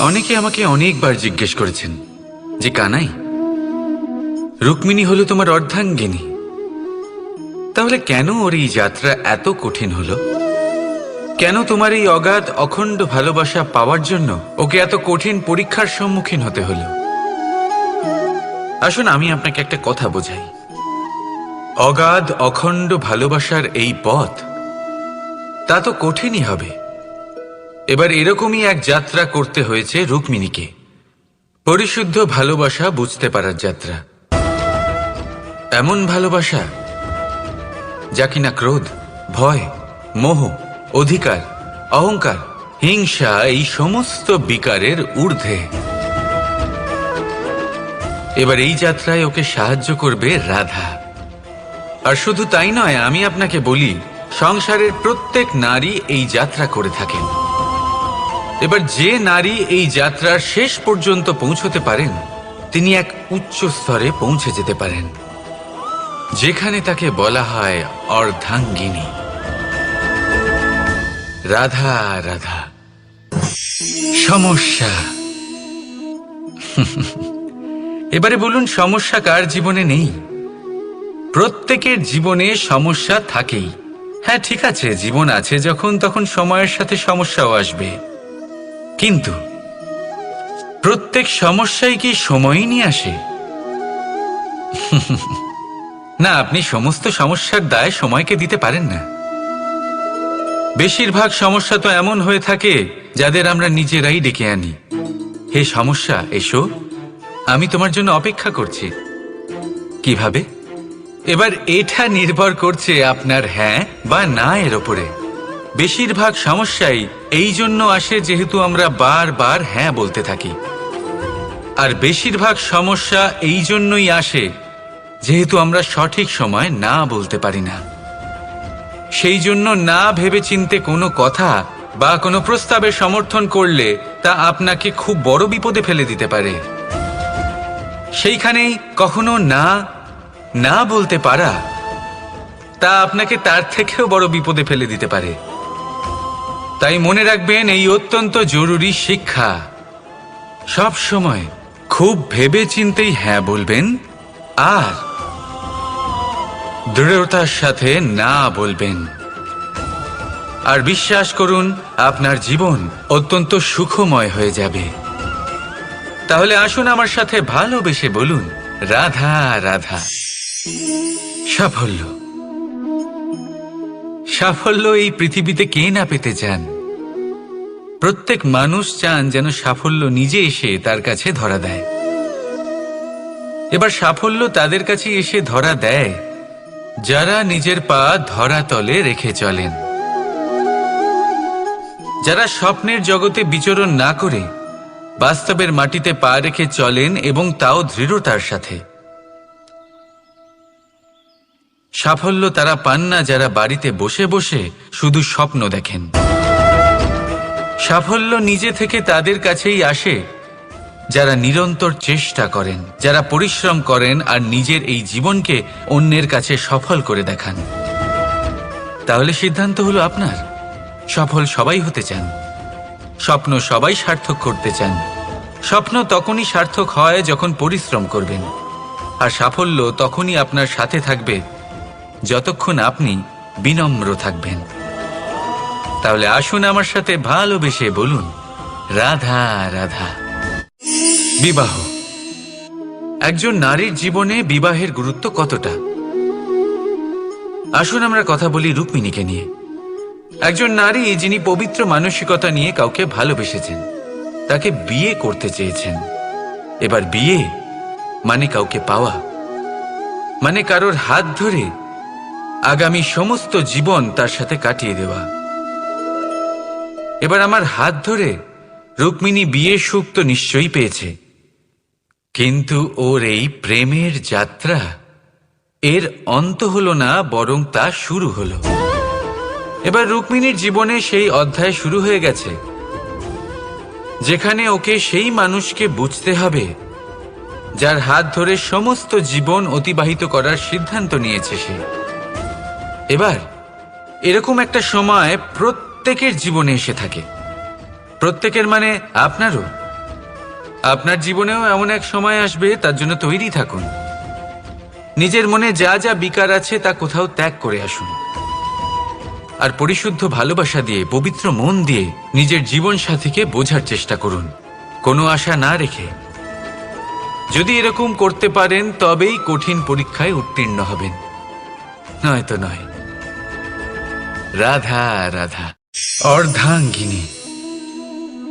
অনেকে আমাকে অনেকবার জিজ্ঞেস করেছেন যে, কানাই, রুক্মিণী হলো তোমার অর্ধাঙ্গিনী। তাহলে কেন ওর এই যাত্রা এত কঠিন হলো? কেন তোমার এই অগাধ, অখণ্ড ভালোবাসা পাওয়ার জন্য ওকে এত কঠিন পরীক্ষার সম্মুখীন হতে হলো? আসুন, আমি আপনাকে একটা কথা বোঝাই। অগাধ, অখণ্ড ভালোবাসার এই পথ তা তো কঠিনই হবে। এবার এরকমই এক যাত্রা করতে হয়েছে রুক্মিণীকে। পরিশুদ্ধ ভালোবাসা বুঝতে পারার যাত্রা। এমন ভালোবাসা যা কিনা ক্রোধ, ভয়, মোহ, অধিকার, অহংকার, হিংসা, এই সমস্ত বিকারের ঊর্ধ্বে। এবার এই যাত্রায় ওকে সাহায্য করবে রাধা। আর শুধু তাই নয়, আমি আপনাকে বলি, সংসারের প্রত্যেক নারী এই যাত্রা করে থাকেন। এবার যে নারী এই যাত্রার শেষ পর্যন্ত পৌঁছতে পারেন, তিনি এক উচ্চ স্তরে পৌঁছে যেতে পারেন, যেখানে তাকে বলা হয় অর্ধাঙ্গিনী। রাধা রাধা। সমস্যা। এবারে বলুন, সমস্যা কার জীবনে নেই? প্রত্যেকের জীবনে সমস্যা থাকেই। হ্যাঁ ঠিক আছে, জীবন আছে যখন, তখন সময়ের সাথে সমস্যাও আসবে। কিন্তু প্রত্যেক সমস্যাই কি সময়ই নিয়ে আসে? না, আপনি সমস্ত সমস্যার দায় সময়কে দিতে পারেন না। বেশিরভাগ সমস্যা তো এমন হয়ে থাকে যাদের আমরা নিজেরাই ডেকে আনি। হে সমস্যা, এসো। আমি তোমার জন্য অপেক্ষা করছি। কীভাবে? এবার এটা নির্ভর করছে আপনার হ্যাঁ বা না এর ওপরে। বেশিরভাগ সমস্যাই এই জন্য আসে যেহেতু আমরা বারবার হ্যাঁ বলতে থাকি। আর বেশিরভাগ সমস্যা এই জন্যই আসে যেহেতু আমরা সঠিক সময় না বলতে পারি না। সেই জন্য না ভেবে চিনতে কোনো কথা বা কোনো প্রস্তাবের সমর্থন করলে তা আপনাকে খুব বড় বিপদে ফেলে দিতে পারে। সেইখানেই কখনো না না বলতে পারা তা আপনাকে তার থেকেও বড় বিপদে ফেলে দিতে পারে। তাই মনে রাখবেন, এই অত্যন্ত জরুরি শিক্ষা। সব সময় খুব ভেবে চিন্তেই হ্যাঁ বলবেন, আর দৃঢ়তার সাথে না বলবেন। আর বিশ্বাস করুন, আপনার জীবন অত্যন্ত সুখময় হয়ে যাবে। তাহলে আসুন আমার সাথে ভালোবেসে বলুন, রাধা রাধা। সাফল্য। সাফল্য এই পৃথিবীতে কে না পেতে চান? প্রত্যেক মানুষ চান যেন সাফল্য নিজে এসে তার কাছে ধরা দেয়। এবার সাফল্য তাদের কাছে এসে ধরা দেয়, যারা নিজের পা ধরা তলে রেখে চলেন। যারা স্বপ্নের জগতে বিচরণ না করে, বাস্তবের মাটিতে পা রেখে চলেন এবং তাও দৃঢ়তার সাথে। সাফল্য তারা পান না যারা বাড়িতে বসে বসে শুধু স্বপ্ন দেখেন। সাফল্য নিজে থেকে তাদের কাছেই আসে, যারা নিরন্তর চেষ্টা করেন, যারা পরিশ্রম করেন আর নিজের এই জীবনকে অন্যের কাছে সফল করে দেখান। তাহলে সিদ্ধান্ত হলো আপনার। সফল সবাই হতে চান। স্বপ্ন সবাই সার্থক করতে চান। স্বপ্ন তখনই সার্থক হয় যখন পরিশ্রম করবেন। আর সাফল্য তখনই আপনার সাথে থাকবে যতক্ষণ আপনি বিনম্র থাকবেন। তাহলে আসুন আমার সাথে ভালোবেসে বলুন, রাধা রাধা। বিবাহ। একজন নারীর জীবনে বিবাহের গুরুত্ব কতটা? আসুন আমরা কথা বলি রুক্মিণীকে নিয়ে। একজন নারী যিনি পবিত্র মানসিকতা নিয়ে কাউকে ভালোবেসেছেন, তাকে বিয়ে করতে চেয়েছেন। এবার বিয়ে মানে কাউকে পাওয়া মানে কারোর হাত ধরে আগামী সমস্ত জীবন তার সাথে কাটিয়ে দেওয়া। এবার আমার হাত ধরে রুক্মিণী বিয়ে সুখ তো নিশ্চয়ই পেয়েছে। কিন্তু ওর এই প্রেমের যাত্রা এর অন্ত হলো না, বরং তা শুরু হলো। এবার রুক্মিণীর জীবনে সেই অধ্যায় শুরু হয়ে গেছে। যেখানে ওকে সেই মানুষকে বুঝতে হবে, যার হাত ধরে সমস্ত জীবন অতিবাহিত করার সিদ্ধান্ত নিয়েছে সে। এবার, এরকম একটা সময় প্রত্যেকের জীবনে এসে থাকে। প্রত্যেকের মানে আপনারও। আপনার জীবনেও এমন এক সময় আসবে, তার জন্য তৈরি থাকুন। নিজের মনে যা যা বিকার আছে, তা কোথাও ত্যাগ করে আসুন। আর পরিশুদ্ধ ভালোবাসা দিয়ে, পবিত্র মন দিয়ে নিজের জীবন সাথীকে বোঝার চেষ্টা করুন। কোনো আশা না রেখে। যদি এরকম করতে পারেন, তবেই কঠিন পরীক্ষায় উত্তীর্ণ হবেন। নয়তো নয়। রাধা রাধা। অর্ধাঙ্গিনী।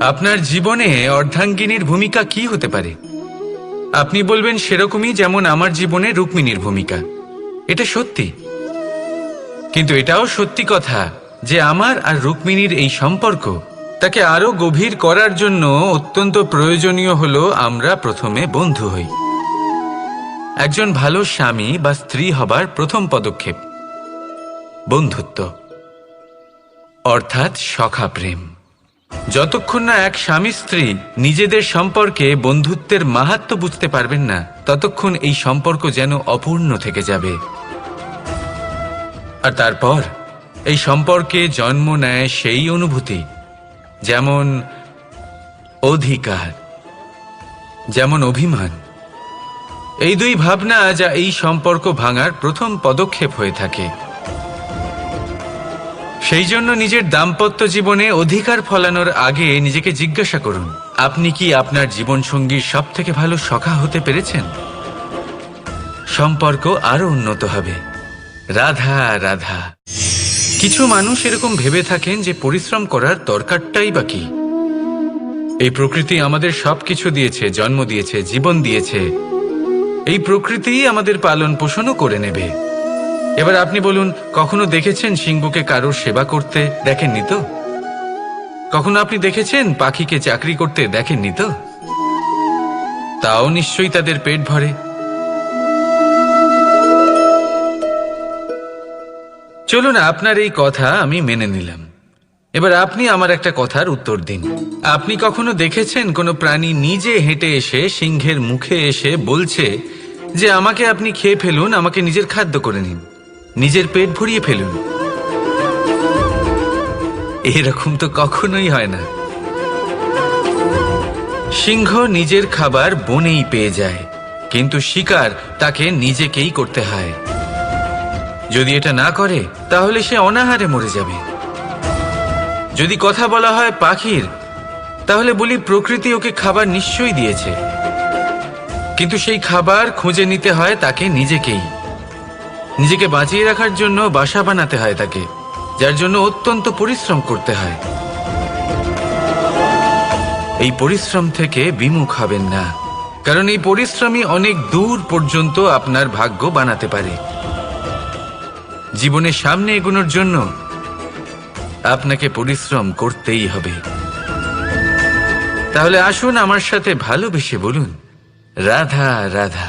আপনার জীবনে অর্ধাঙ্গিনীর ভূমিকা কি হতে পারে? আপনি বলবেন সেরকমই যেমন আমার জীবনে রুক্মিণীর ভূমিকা। এটা সত্যি। কিন্তু এটাও সত্যি কথা যে আমার আর রুক্মিণীর এই সম্পর্ক তাকে আরও গভীর করার জন্য অত্যন্ত প্রয়োজনীয় হলো আমরা প্রথমে বন্ধু হই। একজন ভালো স্বামী বা স্ত্রী হবার প্রথম পদক্ষেপ বন্ধুত্ব। অর্থাৎ সখা প্রেম যতক্ষণ না এক স্বামী স্ত্রী নিজেদের সম্পর্কে বন্ধুত্বের মাহাত্ম বুঝতে পারবেন না, ততক্ষণ এই সম্পর্ক যেন অপূর্ণ থেকে যাবে। আর তারপর, এই সম্পর্কে জন্ম নেয় সেই অনুভূতি, যেমন অধিকার, যেমন অভিমান। এই দুই ভাবনা যা এই সম্পর্ক ভাঙার প্রথম পদক্ষেপ হয়ে থাকে। সেই জন্য নিজের দাম্পত্য জীবনে অধিকার ফলানোর আগে নিজেকে জিজ্ঞাসা করুন, আপনি কি আপনার জীবনসঙ্গীর সব থেকে ভালো সখা হতে পেরেছেন? সম্পর্ক আরও উন্নত হবে। রাধা রাধা। কিছু মানুষ এরকম ভেবে থাকেন যে পরিশ্রম করার দরকারটাই বা কি। এই প্রকৃতি আমাদের সবকিছু দিয়েছে, জন্ম দিয়েছে, জীবন দিয়েছে। এই প্রকৃতিই আমাদের পালন পোষণও করে নেবে। এবার আপনি বলুন, কখনো দেখেছেন সিংহকে কারোর সেবা করতে দেখেননি তো? কখনো আপনি দেখেছেন পাখিকে চাকরি করতে দেখেননি তো? তাও নিশ্চয়ই তাদের পেট ভরে। চলুন, আপনার এই কথা আমি মেনে নিলাম। এবার আপনি আমার একটা কথার উত্তর দিন। আপনি কখনো দেখেছেন কোনো প্রাণী নিজে হেঁটে এসে সিংহের মুখে এসে বলছে যে, আমাকে আপনি খেয়ে ফেলুন, আমাকে নিজের খাদ্য করে নিন নিজের পেট ভরিয়ে ফেলুন। এরকম তো কখনোই হয় না। সিংহ নিজের খাবার বনেই পেয়ে যায়, কিন্তু শিকার তাকে নিজেকেই করতে হয়। যদি এটা না করে, তাহলে সে অনাহারে মরে যাবে। যদি কথা বলা হয় পাখির, তাহলে বলি প্রকৃতি ওকে খাবার নিশ্চয়ই দিয়েছে। কিন্তু সেই খাবার খুঁজে নিতে হয় তাকে নিজেকেই। নিজেকে বাঁচিয়ে রাখার জন্য বাসা বানাতে হয় তাকে, যার জন্য অত্যন্ত পরিশ্রম করতে হয়। এই পরিশ্রম থেকে বিমুখ হবেন না, কারণ এই পরিশ্রমই অনেক দূর পর্যন্ত আপনার ভাগ্য বানাতে পারে। জীবনের সামনে এগোনোর জন্য আপনাকে পরিশ্রম করতেই হবে। তাহলে আসুন আমার সাথে ভালোবেসে বলুন, রাধা রাধা।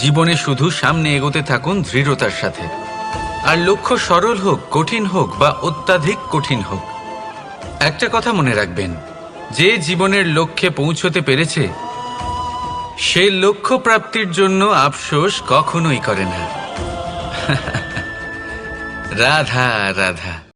জীবনে শুধু সামনে এগোতে থাকুন দৃঢ়তার সাথে। আর লক্ষ্য সরল হোক, কঠিন হোক বা অত্যাধিক কঠিন হোক, একটা কথা মনে রাখবেন, যে জীবনের লক্ষ্যে পৌঁছতে পেরেছে, সে লক্ষ্য প্রাপ্তির জন্য আফসোস কখনোই করে না। রাধা রাধা।